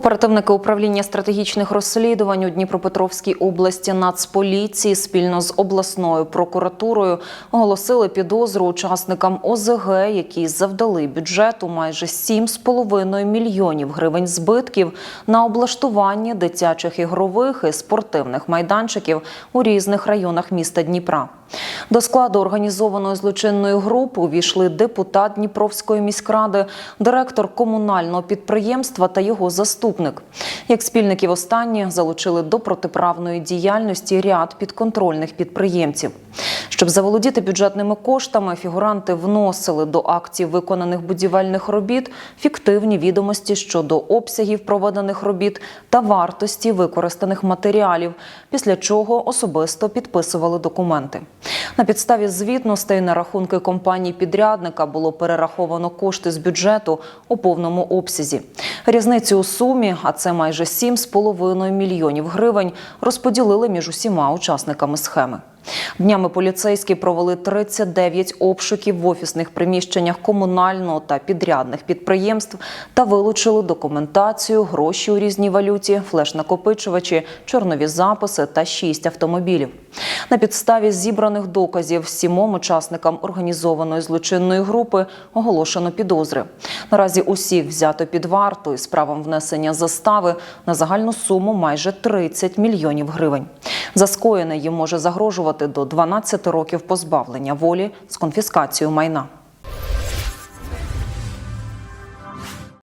Оперативники управління стратегічних розслідувань у Дніпропетровській області Нацполіції спільно з обласною прокуратурою оголосили підозру учасникам ОЗГ, які завдали бюджету майже 7,5 мільйонів гривень збитків на облаштування дитячих ігрових і спортивних майданчиків у різних районах міста Дніпра. До складу організованої злочинної групи увійшли депутат Дніпровської міськради, директор комунального підприємства та його заступник. Як спільників останні залучили до протиправної діяльності ряд підконтрольних підприємців. Щоб заволодіти бюджетними коштами, фігуранти вносили до акцій виконаних будівельних робіт фіктивні відомості щодо обсягів проведених робіт та вартості використаних матеріалів, після чого особисто підписували документи. На підставі звітностей на рахунки компанії підрядника було перераховано кошти з бюджету у повному обсязі. Різницю у сумі, а це майже 7,5 мільйонів гривень, розподілили між усіма учасниками схеми. Днями поліцейські провели 39 обшуків в офісних приміщеннях комунального та підрядних підприємств та вилучили документацію, гроші у різній валюті, флеш-накопичувачі, чорнові записи та 6 автомобілів. На підставі зібраних доказів сімом учасникам організованої злочинної групи оголошено підозри. Наразі усіх взято під варту із правом внесення застави на загальну суму майже 30 мільйонів гривень. За скоєне їм може загрожувати до 12 років позбавлення волі з конфіскацією майна.